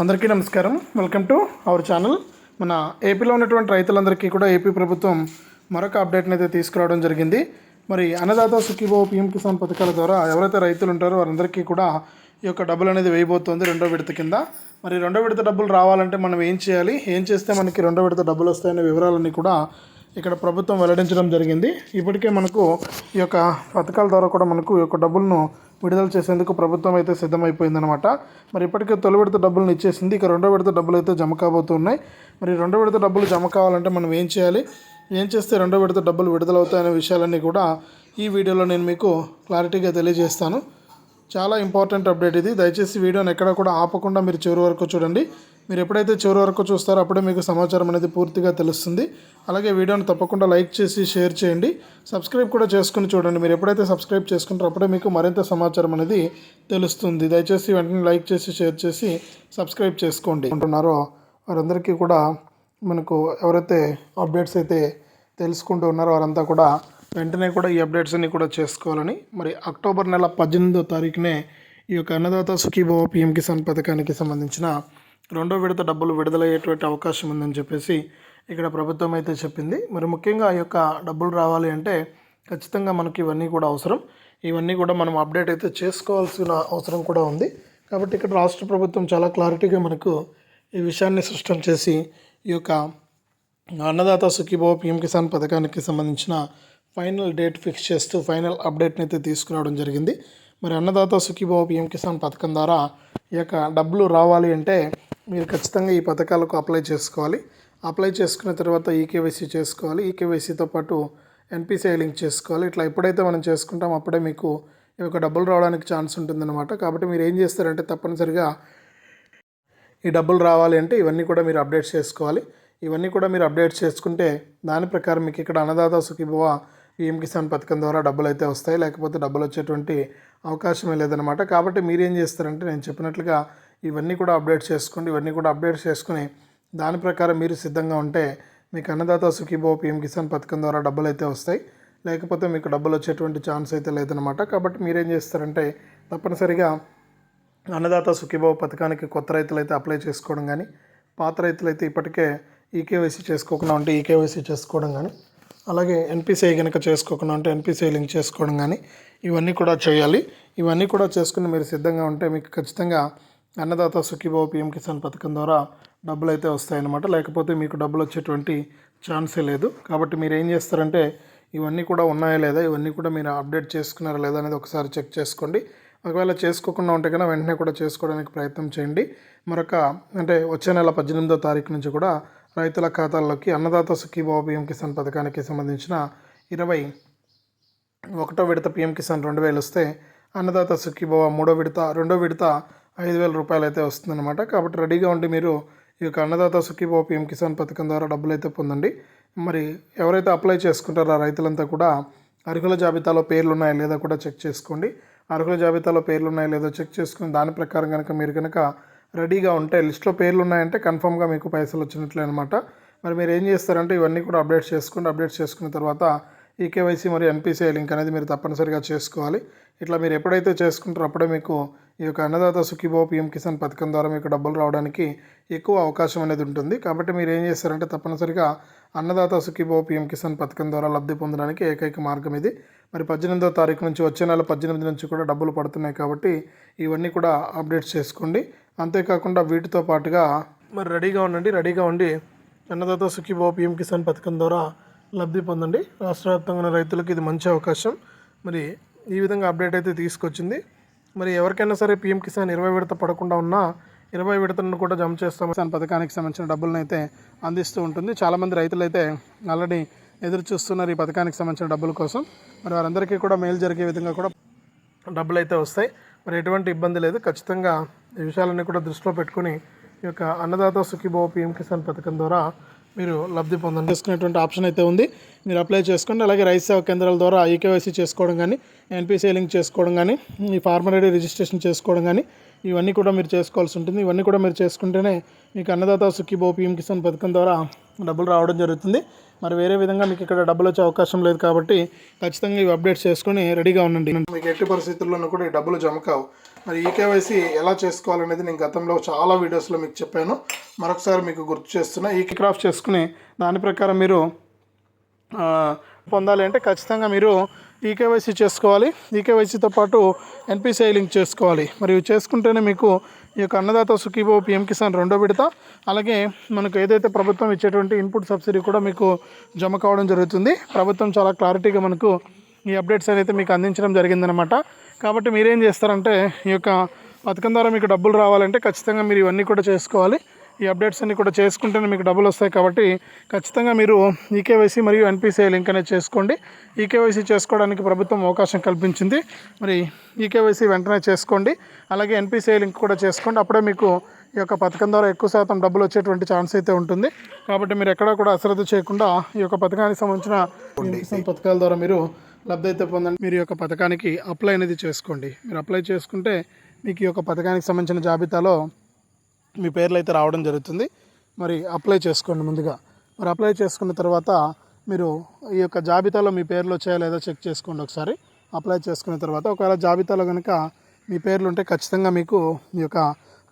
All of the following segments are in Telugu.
అందరికీ నమస్కారం. వెల్కమ్ టు అవర్ ఛానల్ మన ఏపీలో ఉన్నటువంటి రైతులందరికీ కూడా ఏపీ ప్రభుత్వం మరొక అప్డేట్ని అయితే తీసుకురావడం జరిగింది. మరి అన్నదాత సుఖీభావ పీఎం కిసాన్ పథకాల ద్వారా ఎవరైతే రైతులు ఉంటారో వారందరికీ కూడా ఈ యొక్క డబ్బులు అనేది వేయబోతోంది రెండో విడత కింద. మరి రెండో విడత డబ్బులు రావాలంటే మనం ఏం చేయాలి? ఏం చేస్తే మనకి రెండో విడత డబ్బులు వస్తాయనే వివరాలన్నీ కూడా ఇక్కడ ప్రభుత్వం వెల్లడించడం జరిగింది. ఇప్పటికే మనకు ఈ యొక్క పథకాల ద్వారా కూడా మనకు ఈ యొక్క డబ్బులను విడుదల చేసేందుకు ప్రభుత్వం అయితే సిద్ధమైపోయిందనమాట మరి ఇప్పటికే తొలి విడత డబ్బులను ఇచ్చేసింది. ఇక రెండో విడత డబ్బులు అయితే జమ కాబోతున్నాయి. మరి రెండో విడత డబ్బులు జమ కావాలంటే మనం ఏం చేయాలి? ఏం చేస్తే రెండో విడత డబ్బులు విడుదలవుతాయనే విషయాలన్నీ కూడా ఈ వీడియోలో నేను మీకు క్లారిటీగా తెలియజేస్తాను. చాలా ఇంపార్టెంట్ అప్డేట్ ఇది. దయచేసి వీడియోని ఎక్కడ కూడా ఆపకుండా మీరు చివరి వరకు చూడండి. మీరు ఎప్పుడైతే చివరి వరకు చూస్తారో అప్పుడే మీకు సమాచారం అనేది పూర్తిగా తెలుస్తుంది. అలాగే వీడియోని తప్పకుండా లైక్ చేసి షేర్ చేయండి. సబ్స్క్రైబ్ కూడా చేసుకుని చూడండి. మీరు ఎప్పుడైతే సబ్స్క్రైబ్ చేసుకుంటారో అప్పుడే మీకు మరింత సమాచారం అనేది తెలుస్తుంది. దయచేసి వెంటనే లైక్ చేసి షేర్ చేసి సబ్స్క్రైబ్ చేసుకోండి. అంటున్నారో వారందరికీ కూడా మనకు ఎవరైతే అప్డేట్స్ అయితే తెలుసుకుంటూ ఉన్నారో వారంతా కూడా వెంటనే కూడా ఈ అప్డేట్స్ అన్ని కూడా చేసుకోవాలని. మరి అక్టోబర్ నెల పద్దెనిమిదో తారీఖునే ఈ యొక్క అన్నదాత సుఖీభవ పిఎం కిసాన్ పథకానికి సంబంధించిన రెండో విడత డబ్బులు విడుదలయ్యేటువంటి అవకాశం ఉందని చెప్పేసి ఇక్కడ ప్రభుత్వం అయితే చెప్పింది. మరి ముఖ్యంగా ఈ యొక్క డబ్బులు రావాలి అంటే ఖచ్చితంగా మనకి ఇవన్నీ కూడా అవసరం. ఇవన్నీ కూడా మనం అప్డేట్ అయితే చేసుకోవాల్సిన అవసరం కూడా ఉంది. కాబట్టి ఇక్కడ రాష్ట్ర ప్రభుత్వం చాలా క్లారిటీగా మనకు ఈ విషయాన్ని స్పష్టం చేసి ఈ యొక్క అన్నదాత సుఖీభావ పిఎం కిసాన్ పథకానికి సంబంధించిన ఫైనల్ డేట్ ఫిక్స్ చేస్తూ ఫైనల్ అప్డేట్ని అయితే తీసుకురావడం జరిగింది. మరి అన్నదాత సుఖీభావ పిఎం కిసాన్ పథకం ద్వారా ఈ యొక్క డబ్బులు రావాలి అంటే మీరు ఖచ్చితంగా ఈ పథకాలకు అప్లై చేసుకోవాలి. అప్లై చేసుకున్న తర్వాత ఈకేవైసీ చేసుకోవాలి. ఈకేవైసీతో పాటు ఎన్పిసిఐ లింక్ చేసుకోవాలి. ఇట్లా ఎప్పుడైతే మనం చేసుకుంటాం అప్పుడే మీకు ఈ యొక్క డబ్బులు రావడానికి ఛాన్స్ ఉంటుందన్నమాట. కాబట్టి మీరు ఏం చేస్తారంటే తప్పనిసరిగా ఈ డబ్బులు రావాలి అంటే ఇవన్నీ కూడా మీరు అప్డేట్ చేసుకోవాలి. ఇవన్నీ కూడా మీరు అప్డేట్ చేసుకుంటే దాని ప్రకారం మీకు ఇక్కడ అన్నదాత సుఖీభవ పిఎం కిసాన్ పథకం ద్వారా డబ్బులు అయితే వస్తాయి లేకపోతే డబ్బులు వచ్చేటువంటి అవకాశమే లేదనమాట కాబట్టి మీరు ఏం చేస్తారంటే నేను చెప్పినట్లుగా ఇవన్నీ కూడా అప్డేట్ చేసుకోండి ఇవన్నీ కూడా అప్డేట్ చేసుకుని దాని ప్రకారం మీరు సిద్ధంగా ఉంటే మీకు అన్నదాత సుఖీభో పిఎం కిసాన్ పథకం ద్వారా డబ్బులు అయితే వస్తాయి లేకపోతే మీకు డబ్బులు వచ్చేటువంటి ఛాన్స్ అయితే లేదనమాట కాబట్టి మీరేం చేస్తారంటే తప్పనిసరిగా అన్నదాత సుఖీభావ పథకానికి కొత్త రైతులు అయితే అప్లై చేసుకోవడం కానీ పాత రైతులు అయితే ఇప్పటికే ఈకేవైసీ చేసుకోకుండా ఉంటే ఈకేవైసీ చేసుకోవడం కానీ అలాగే ఎన్పిసిఐ కనుక చేసుకోకుండా ఉంటే ఎన్పిసిఐ లింక్ చేసుకోవడం కానీ ఇవన్నీ కూడా చేయాలి. ఇవన్నీ కూడా చేసుకుని మీరు సిద్ధంగా ఉంటే మీకు ఖచ్చితంగా అన్నదాత సుఖీభావ పిఎం కిసాన్ పథకం ద్వారా డబ్బులు అయితే వస్తాయన్నమాట. లేకపోతే మీకు డబ్బులు వచ్చేటువంటి ఛాన్సే లేదు. కాబట్టి మీరు ఏం చేస్తారంటే ఇవన్నీ కూడా ఉన్నాయా లేదా ఇవన్నీ కూడా మీరు అప్డేట్ చేసుకున్నారా లేదా అనేది ఒకసారి చెక్ చేసుకోండి. ఒకవేళ చేసుకోకుండా ఉంటే కనుక వెంటనే కూడా చేసుకోవడానికి ప్రయత్నం చేయండి. మరొక అంటే వచ్చే నెల పద్దెనిమిదో తారీఖు నుంచి కూడా రైతుల ఖాతాల్లోకి అన్నదాత సుఖీభావ పిఎం కిసాన్ పథకానికి సంబంధించిన ఇరవై ఒకటో విడత పిఎం కిసాన్ రెండు వేలు వస్తే అన్నదాత సుఖీభావ మూడో విడత రెండో విడత ఐదు వేల రూపాయలు అయితే వస్తుందన్నమాట. కాబట్టి రెడీగా ఉండి మీరు ఈ యొక్క అన్నదాత సుఖీభావ పిఎం కిసాన్ పథకం ద్వారా డబ్బులు అయితే పొందండి. మరి ఎవరైతే అప్లై చేసుకుంటారో ఆ రైతులంతా కూడా అర్హుల జాబితాలో పేర్లు ఉన్నాయా లేదా కూడా చెక్ చేసుకోండి. అర్హుల జాబితాలో పేర్లు ఉన్నాయా లేదో చెక్ చేసుకుని దాని ప్రకారం కనుక మీరు కనుక రెడీగా ఉంటే లిస్ట్లో పేర్లు ఉన్నాయంటే కన్ఫామ్గా మీకు పైసలు వచ్చినట్లే అనమాట మరి మీరు ఏం చేస్తారంటే ఇవన్నీ కూడా అప్డేట్ చేసుకోండి. అప్డేట్ చేసుకున్న తర్వాత ఈ కేవైసీ మరియు ఎన్పిసిఐ లింక్ అనేది మీరు తప్పనిసరిగా చేసుకోవాలి. ఇట్లా మీరు ఎప్పుడైతే చేసుకుంటారో అప్పుడే మీకు ఈ యొక్క అన్నదాత సుఖీభో పిఎం కిసాన్ పథకం ద్వారా మీకు డబ్బులు రావడానికి ఎక్కువ అవకాశం అనేది ఉంటుంది. కాబట్టి మీరు ఏం చేస్తారంటే తప్పనిసరిగా అన్నదాత సుఖీభో పిఎం కిసాన్ పథకం ద్వారా లబ్ధి పొందడానికి ఏకైక మార్గం ఇది. మరి పద్దెనిమిదో తారీఖు నుంచి వచ్చే నెల పద్దెనిమిది నుంచి కూడా డబ్బులు పడుతున్నాయి కాబట్టి ఇవన్నీ కూడా అప్డేట్ చేసుకోండి. అంతేకాకుండా వీటితో పాటుగా మరి రెడీగా ఉండండి రెడీగా ఉండి అన్నదాత సుఖీభావ పిఎం కిసాన్ పథకం ద్వారా లబ్ధి పొందండి. రాష్ట్ర వ్యాప్తంగా ఉన్న రైతులకు ఇది మంచి అవకాశం. మరి ఈ విధంగా అప్డేట్ అయితే తీసుకొచ్చింది. మరి ఎవరికైనా సరే పిఎం కిసాన్ ఇరవై విడత పడకుండా ఉన్నా ఇరవై విడతలను కూడా జమ చేస్తాం. కిసాన్ పథకానికి సంబంధించిన డబ్బులను అయితే అందిస్తూ ఉంటుంది. చాలామంది రైతులు అయితే ఆల్రెడీ ఎదురు చూస్తున్నారు ఈ పథకానికి సంబంధించిన డబ్బుల కోసం. మరి వారందరికీ కూడా మేలు జరిగే విధంగా కూడా డబ్బులు అయితే వస్తాయి. మరి ఎటువంటి ఇబ్బంది లేదు. ఖచ్చితంగా ఈ విషయాలన్నీ కూడా దృష్టిలో పెట్టుకుని ఈ యొక్క అన్నదాత సుఖీభావ పిఎం కిసాన్ పథకం ద్వారా మీరు లబ్ధి పొందండి. చేసుకునేటువంటి ఆప్షన్ అయితే ఉంది. మీరు అప్లై చేసుకోండి. అలాగే రైతు సేవా కేంద్రాల ద్వారా ఈకేవైసీ చేసుకోవడం కానీ ఎన్పిసి లింక్ చేసుకోవడం కానీ ఈ ఫార్మర్ ఐడి రిజిస్ట్రేషన్ చేసుకోవడం కానీ ఇవన్నీ కూడా మీరు చేసుకోవాల్సి ఉంటుంది. ఇవన్నీ కూడా మీరు చేసుకుంటేనే మీకు అన్నదాత సుఖీభావ పిఎం కిసాన్ పథకం ద్వారా డబ్బులు రావడం జరుగుతుంది. మరి వేరే విధంగా మీకు ఇక్కడ డబ్బులు వచ్చే అవకాశం లేదు కాబట్టి ఖచ్చితంగా ఇవి అప్డేట్ చేసుకొని రెడీగా ఉండండి. మీకు ఎట్టి పరిస్థితుల్లోనూ కూడా ఈ డబ్బులు జమ కావు. మరి ఈ కేవైసీ ఎలా చేసుకోవాలనేది నేను గతంలో చాలా వీడియోస్లో మీకు చెప్పాను. మరొకసారి మీకు గుర్తు చేస్తున్నా ఈ క్రాఫ్ట్ చేసుకుని దాని ప్రకారం మీరు పొందాలి అంటే ఖచ్చితంగా మీరు ఈకేవైసీ చేసుకోవాలి. ఈకేవైసీతో పాటు ఎన్పిసిఐ లింక్ చేసుకోవాలి. మరియు చేసుకుంటేనే మీకు ఈ యొక్క అన్నదాత సుఖీభో పిఎం కిసాన్ రెండో విడత అలాగే మనకు ఏదైతే ప్రభుత్వం ఇచ్చేటువంటి ఇన్పుట్ సబ్సిడీ కూడా మీకు జమ కావడం జరుగుతుంది. ప్రభుత్వం చాలా క్లారిటీగా మనకు ఈ అప్డేట్స్ అనేది మీకు అందించడం జరిగిందనమాట కాబట్టి మీరేం చేస్తారంటే ఈ యొక్క పథకం ద్వారా మీకు డబ్బులు రావాలంటే ఖచ్చితంగా మీరు ఇవన్నీ కూడా చేసుకోవాలి. ఈ అప్డేట్స్ అన్ని కూడా చేసుకుంటేనే మీకు డబ్బులు వస్తాయి కాబట్టి ఖచ్చితంగా మీరు ఈకేవైసీ మరియు ఎన్పిసిఐ లింక్ అనేది చేసుకోండి. ఈకేవైసీ చేసుకోవడానికి ప్రభుత్వం అవకాశం కల్పించింది. మరి ఈకేవైసీ వెంటనే చేసుకోండి. అలాగే ఎన్పిసిఐ లింక్ కూడా చేసుకోండి. అప్పుడే మీకు ఈ యొక్క పథకం ద్వారా ఎక్కువ శాతం డబ్బులు వచ్చేటువంటి ఛాన్స్ అయితే ఉంటుంది. కాబట్టి మీరు ఎక్కడా కూడా అశ్రద్ధ చేయకుండా ఈ యొక్క పథకానికి సంబంధించిన పథకాల ద్వారా మీరు లబ్ధి అయితే పొందండి. మీరు ఈ యొక్క పథకానికి అప్లై అనేది చేసుకోండి. మీరు అప్లై చేసుకుంటే మీకు ఈ యొక్క పథకానికి సంబంధించిన జాబితాలో మీ పేర్లు అయితే రావడం జరుగుతుంది. మరి అప్లై చేసుకోండి ముందుగా. మరి అప్లై చేసుకున్న తర్వాత మీరు ఈ యొక్క జాబితాలో మీ పేర్లు వచ్చాయో లేదో చెక్ చేసుకోండి ఒకసారి. అప్లై చేసుకున్న తర్వాత ఒకవేళ జాబితాలో కనుక మీ పేర్లు ఉంటే ఖచ్చితంగా మీకు ఈ యొక్క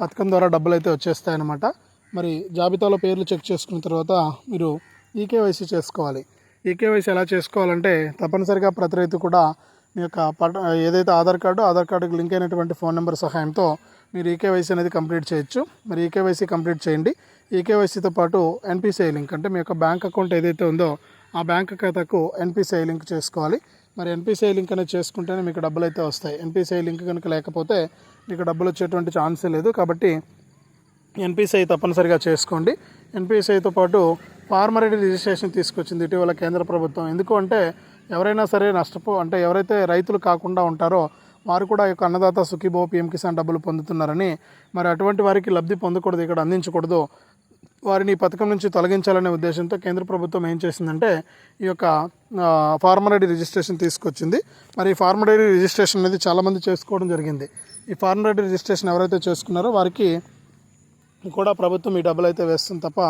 పథకం ద్వారా డబ్బులు అయితే వచ్చేస్తాయన్నమాట. మరి జాబితాలో పేర్లు చెక్ చేసుకున్న తర్వాత మీరు ఈకేవైసీ చేసుకోవాలి. ఈకేవైసీ ఎలా చేసుకోవాలంటే తప్పనిసరిగా ప్రతి రైతు కూడా మీ యొక్క పట ఏదైతే ఆధార్ కార్డు ఆధార్ కార్డుకి లింక్ అయినటువంటి ఫోన్ నెంబర్ సహాయంతో మీరు ఈకేవైసీ అనేది కంప్లీట్ చేయొచ్చు. మరి ఈకేవైసీ కంప్లీట్ చేయండి. ఈకేవైసీతో పాటు ఎన్పిసిఐ లింక్ అంటే మీ యొక్క బ్యాంక్ అకౌంట్ ఏదైతే ఉందో ఆ బ్యాంక్ ఖాతాకు ఎన్పిసిఐ లింక్ చేసుకోవాలి. మరి ఎన్పిసిఐ లింక్ అనేది చేసుకుంటేనే మీకు డబ్బులు అయితే వస్తాయి ఎన్పిసిఐ లింక్ కనుక లేకపోతే మీకు డబ్బులు వచ్చేటువంటి ఛాన్సే లేదు. కాబట్టి ఎన్పిసిఐ తప్పనిసరిగా చేసుకోండి. ఎన్పిసిఐతో పాటు ఫార్మర్ రిజిస్ట్రేషన్ తీసుకొచ్చింది ఇటీవల కేంద్ర ప్రభుత్వం. ఎందుకు అంటే ఎవరైనా సరే నష్టపో అంటే ఎవరైతే రైతులు కాకుండా ఉంటారో వారు కూడా యొక్క అన్నదాత సుఖీభో పిఎం కిసాన్ డబ్బులు పొందుతున్నారని మరి అటువంటి వారికి లబ్ధి పొందకూడదు ఇక్కడ అందించకూడదు వారిని ఈ పథకం నుంచి తొలగించాలనే ఉద్దేశంతో కేంద్ర ప్రభుత్వం ఏం చేసిందంటే ఈ యొక్క ఫార్మర్ ఐడి రిజిస్ట్రేషన్ తీసుకొచ్చింది. మరి ఈ ఫార్మర్ ఐడి రిజిస్ట్రేషన్ అనేది చాలామంది చేసుకోవడం జరిగింది. ఈ ఫార్మర్ ఐడి రిజిస్ట్రేషన్ ఎవరైతే చేసుకున్నారో వారికి కూడా ప్రభుత్వం ఈ డబ్బులు అయితే వేస్తుంది తప్ప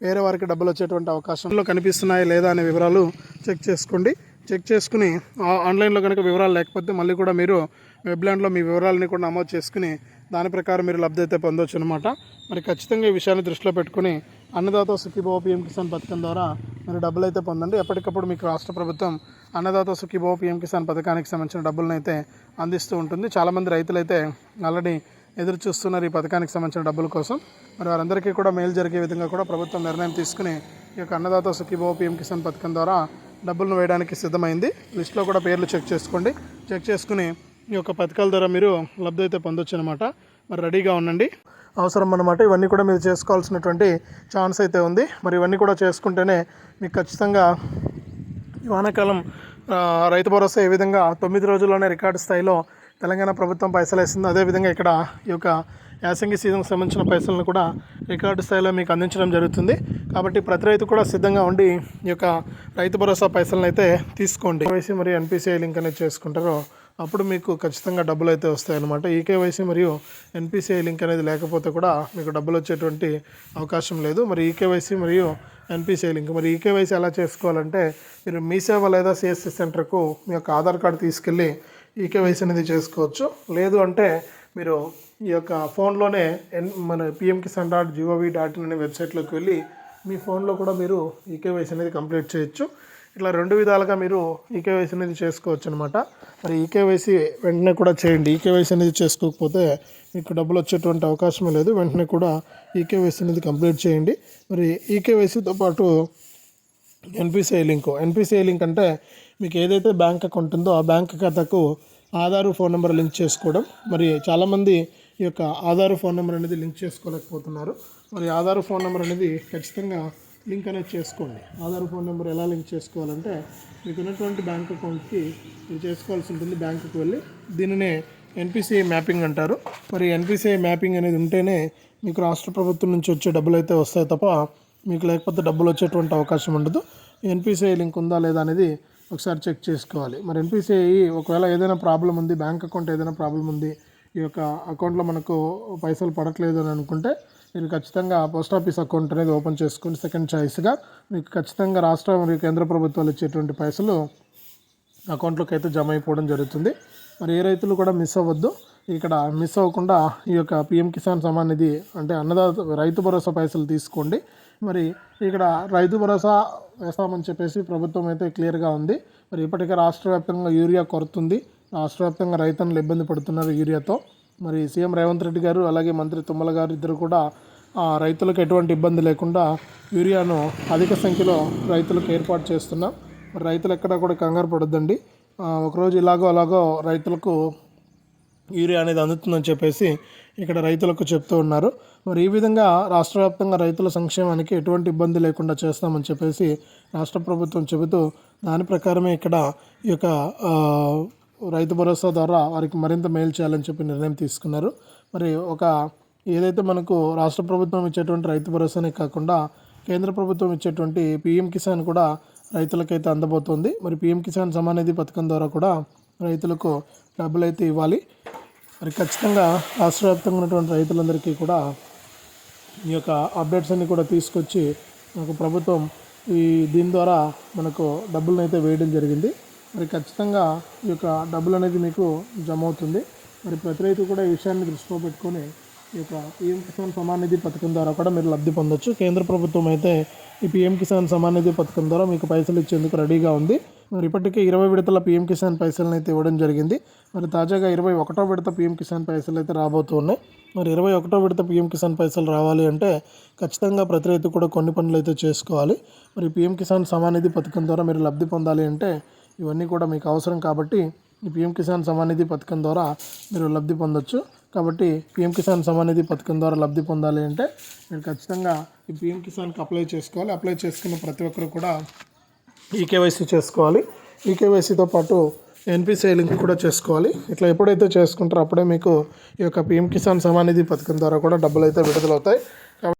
వేరే వారికి డబ్బులు వచ్చేటువంటి అవకాశంలో కనిపిస్తున్నాయా లేదా అనే వివరాలు చెక్ చేసుకోండి. చెక్ చేసుకుని ఆ- ఆన్లైన్లో కనుక వివరాలు లేకపోతే మళ్ళీ కూడా మీరు వెబ్లాండ్లో మీ వివరాలని కూడా నమోదు చేసుకుని దాని ప్రకారం మీరు లబ్ధి అయితే పొందొచ్చు అనమాట మరి ఖచ్చితంగా ఈ విషయాన్ని దృష్టిలో పెట్టుకుని అన్నదాత సుఖీభావ పిఎం కిసాన్ పథకం ద్వారా మీరు డబ్బులు అయితే పొందండి. ఎప్పటికప్పుడు మీకు రాష్ట్ర ప్రభుత్వం అన్నదాత సుఖీభావ పిఎం కిసాన్ పథకానికి సంబంధించిన డబ్బులను అయితే అందిస్తూ ఉంటుంది. చాలామంది రైతులు అయితే ఆల్రెడీ ఎదురు చూస్తున్నారు ఈ పథకానికి సంబంధించిన డబ్బుల కోసం. మరి వారందరికీ కూడా మేలు జరిగే విధంగా కూడా ప్రభుత్వం నిర్ణయం తీసుకుని ఈ యొక్క అన్నదాత సుఖీభావ పిఎం కిసాన్ పథకం ద్వారా డబ్బులను వేయడానికి సిద్ధమైంది. లిస్ట్లో కూడా పేర్లు చెక్ చేసుకోండి. చెక్ చేసుకుని ఈ యొక్క పథకాల ద్వారా మీరు లబ్ధి అయితే పొందొచ్చు అనమాట మరి రెడీగా ఉండండి. అవసరం అన్నమాట. ఇవన్నీ కూడా మీరు చేసుకోవాల్సినటువంటి ఛాన్స్ అయితే ఉంది. మరి ఇవన్నీ కూడా చేసుకుంటేనే మీకు ఖచ్చితంగా వానాకాలం రైతు భరోసా ఏ విధంగా తొమ్మిది రోజుల్లోనే రికార్డు స్థాయిలో తెలంగాణ ప్రభుత్వం పైసలు వేసింది అదేవిధంగా ఇక్కడ ఈ యొక్క యాసంగి సీజన్కి సంబంధించిన పైసలను కూడా రికార్డు స్థాయిలో మీకు అందించడం జరుగుతుంది. కాబట్టి ప్రతి రైతు కూడా సిద్ధంగా ఉండి ఈ యొక్క రైతు భరోసా పైసలను అయితే తీసుకోండి. కేవైసీ మరియు ఎన్పిసిఐ లింక్ అనేది చేసుకుంటారో అప్పుడు మీకు ఖచ్చితంగా డబ్బులు అయితే వస్తాయన్నమాట. కేవైసీ మరియు ఎన్పిసిఐ లింక్ అనేది లేకపోతే కూడా మీకు డబ్బులు వచ్చేటువంటి అవకాశం లేదు. మరి ఈ కేవైసీ మరియు ఎన్పిసిఐ లింక్ మరి ఈకేవైసీ ఎలా చేసుకోవాలంటే మీరు మీ సేవ లేదా సిఎస్సి సెంటర్కు మీ యొక్క ఆధార్ కార్డు తీసుకెళ్ళి ఈ కేవైసీ అనేది చేసుకోవచ్చు. లేదు అంటే మీరు ఈ యొక్క ఫోన్లోనే ఎన్ మన PM Kisan dot G O V dot in అనే వెబ్సైట్లోకి వెళ్ళి మీ ఫోన్లో కూడా మీరు ఈకేవైసీ అనేది కంప్లీట్ చేయొచ్చు. ఇట్లా రెండు విధాలుగా మీరు ఈకేవైసీ అనేది చేసుకోవచ్చు అనమాట మరి ఈకేవైసీ వెంటనే కూడా చేయండి. ఈకేవైసీ అనేది చేసుకోకపోతే మీకు డబ్బులు వచ్చేటువంటి అవకాశం లేదు. వెంటనే కూడా ఈకేవైసీ అనేది కంప్లీట్ చేయండి. మరి ఈకేవైసీతో పాటు ఎన్పిసిఐ లింక్. ఎన్పిసిఐ లింక్ అంటే మీకు ఏదైతే బ్యాంక్ అకౌంట్ ఉందో ఆ బ్యాంక్ ఖాతాకు ఆధారు ఫోన్ నెంబర్ లింక్ చేసుకోవడం. మరి చాలామంది ఈ యొక్క ఆధారు ఫోన్ నెంబర్ అనేది లింక్ చేసుకోలేకపోతున్నారు. మరి ఆధార్ ఫోన్ నెంబర్ అనేది ఖచ్చితంగా లింక్ అనేది చేసుకోండి. ఆధార్ ఫోన్ నెంబర్ ఎలా లింక్ చేసుకోవాలంటే మీకు ఉన్నటువంటి బ్యాంక్ అకౌంట్కి మీరు చేసుకోవాల్సి ఉంటుంది. బ్యాంకుకి వెళ్ళి దీనినే ఎన్పిసిఐ మ్యాపింగ్ అంటారు. మరి ఎన్పిసిఐ మ్యాపింగ్ అనేది ఉంటేనే మీకు రాష్ట్ర ప్రభుత్వం నుంచి వచ్చే డబ్బులు అయితే వస్తాయి తప్ప మీకు లేకపోతే డబ్బులు వచ్చేటువంటి అవకాశం ఉండదు. ఎన్పిసిఐ లింక్ ఉందా లేదా అనేది ఒకసారి చెక్ చేసుకోవాలి. మరి ఎన్పిసిఐ ఒకవేళ ఏదైనా ప్రాబ్లం ఉంది బ్యాంక్ అకౌంట్ ఏదైనా ప్రాబ్లం ఉంది ఈ యొక్క అకౌంట్లో మనకు పైసలు పడట్లేదు అని అనుకుంటే మీరు ఖచ్చితంగా పోస్ట్ ఆఫీస్ అకౌంట్ అనేది ఓపెన్ చేసుకుని సెకండ్ చాయిస్గా మీకు ఖచ్చితంగా రాష్ట్ర మరియు కేంద్ర ప్రభుత్వాలు ఇచ్చేటువంటి పైసలు అకౌంట్లోకి అయితే జమ అయిపోవడం జరుగుతుంది. మరి ఏ రైతులు కూడా మిస్ అవ్వద్దు. ఇక్కడ మిస్ అవ్వకుండా ఈ యొక్క పిఎం కిసాన్ సమాన్ నిధి అంటే అన్నదాత రైతు భరోసా పైసలు తీసుకోండి. మరి ఇక్కడ రైతు భరోసా వేస్తామని చెప్పేసి ప్రభుత్వం అయితే క్లియర్గా ఉంది. మరి ఇప్పటికే రాష్ట్ర వ్యాప్తంగా యూరియా కొరుతుంది. రాష్ట్ర వ్యాప్తంగా రైతన్నులు ఇబ్బంది పడుతున్నారు యూరియాతో. మరి సీఎం రేవంత్ రెడ్డి గారు అలాగే మంత్రి తుమ్మల గారు ఇద్దరు కూడా ఆ, రైతులకు ఎటువంటి ఇబ్బంది లేకుండా యూరియాను అధిక సంఖ్యలో రైతులకు ఏర్పాటు చేస్తున్నాం. మరి రైతులు ఎక్కడా కూడా కంగారు పడొద్దండి. ఒకరోజు ఇలాగో అలాగో రైతులకు యూరియా అనేది అందుతుందని చెప్పేసి ఇక్కడ రైతులకు చెప్తూ ఉన్నారు. మరి ఈ విధంగా రాష్ట్ర వ్యాప్తంగా రైతుల సంక్షేమానికి ఎటువంటి ఇబ్బంది లేకుండా చేస్తామని చెప్పేసి రాష్ట్ర ప్రభుత్వం చెబుతూ దాని ప్రకారమే ఇక్కడ ఈ యొక్క రైతు భరోసా ద్వారా వారికి మరింత మేలు చేయాలని చెప్పి నిర్ణయం తీసుకున్నారు. మరి ఒక ఏదైతే మనకు రాష్ట్ర ప్రభుత్వం ఇచ్చేటువంటి రైతు భరోసానే కాకుండా కేంద్ర ప్రభుత్వం ఇచ్చేటువంటి పిఎం కిసాన్ కూడా రైతులకైతే అందబోతోంది. మరి పిఎం కిసాన్ సమానిధి పథకం ద్వారా కూడా రైతులకు డబ్బులు అయితే ఇవ్వాలి. మరి ఖచ్చితంగా రాష్ట్ర వ్యాప్తంగా ఉన్నటువంటి రైతులందరికీ కూడా ఈ యొక్క అప్డేట్స్ అన్నీ కూడా తీసుకొచ్చి మనకు ప్రభుత్వం ఈ దీని ద్వారా మనకు డబ్బులను అయితే వేయడం జరిగింది. మరి ఖచ్చితంగా ఈ యొక్క డబ్బులు అనేది మీకు జమ అవుతుంది మరి ప్రతి రైతు కూడా ఈ విషయాన్ని దృష్టిలో పెట్టుకొని ఈ యొక్క పిఎం కిసాన్ సమాన్ నిధి పథకం ద్వారా కూడా మీరు లబ్ధి పొందొచ్చు. కేంద్ర ప్రభుత్వం అయితే ఈ పిఎం కిసాన్ సమాన్ నిధి పథకం ద్వారా మీకు పైసలు ఇచ్చేందుకు రెడీగా ఉంది. మరి ఇప్పటికే ఇరవై విడతల పీఎం కిసాన్ పైసలను అయితే ఇవ్వడం జరిగింది. మరి తాజాగా ఇరవై ఒకటో విడత పీఎం కిసాన్ పైసలు అయితే రాబోతున్నాయి మరి ఇరవై ఒకటో విడత పీఎం కిసాన్ పైసలు రావాలి అంటే ఖచ్చితంగా ప్రతి రైతు కూడా కొన్ని పనులు అయితే చేసుకోవాలి. మరి పీఎం కిసాన్ సమానిధి పథకం ద్వారా మీరు లబ్ధి పొందాలి అంటే ఇవన్నీ కూడా మీకు అవసరం కాబట్టి ఈ పీఎం కిసాన్ సమానిధి పథకం ద్వారా మీరు లబ్ధి పొందొచ్చు. కాబట్టి పీఎం కిసాన్ సమానిధి పథకం ద్వారా లబ్ధి పొందాలి అంటే మీరు ఖచ్చితంగా ఈ పీఎం కిసాన్కి అప్లై చేసుకోవాలి. అప్లై చేసుకున్న ప్రతి ఒక్కరు కూడా ఈకేవైసీ చేసుకోవాలి. ఈకేవైసీతో పాటు ఎన్పిసిఐ లింక్ కూడా చేసుకోవాలి. ఇట్లా ఎప్పుడైతే చేసుకుంటారో అప్పుడే మీకు ఈ యొక్క పిఎం కిసాన్ సమాన్ నిధి పథకం ద్వారా కూడా డబ్బులు అయితే విడుదలవుతాయి.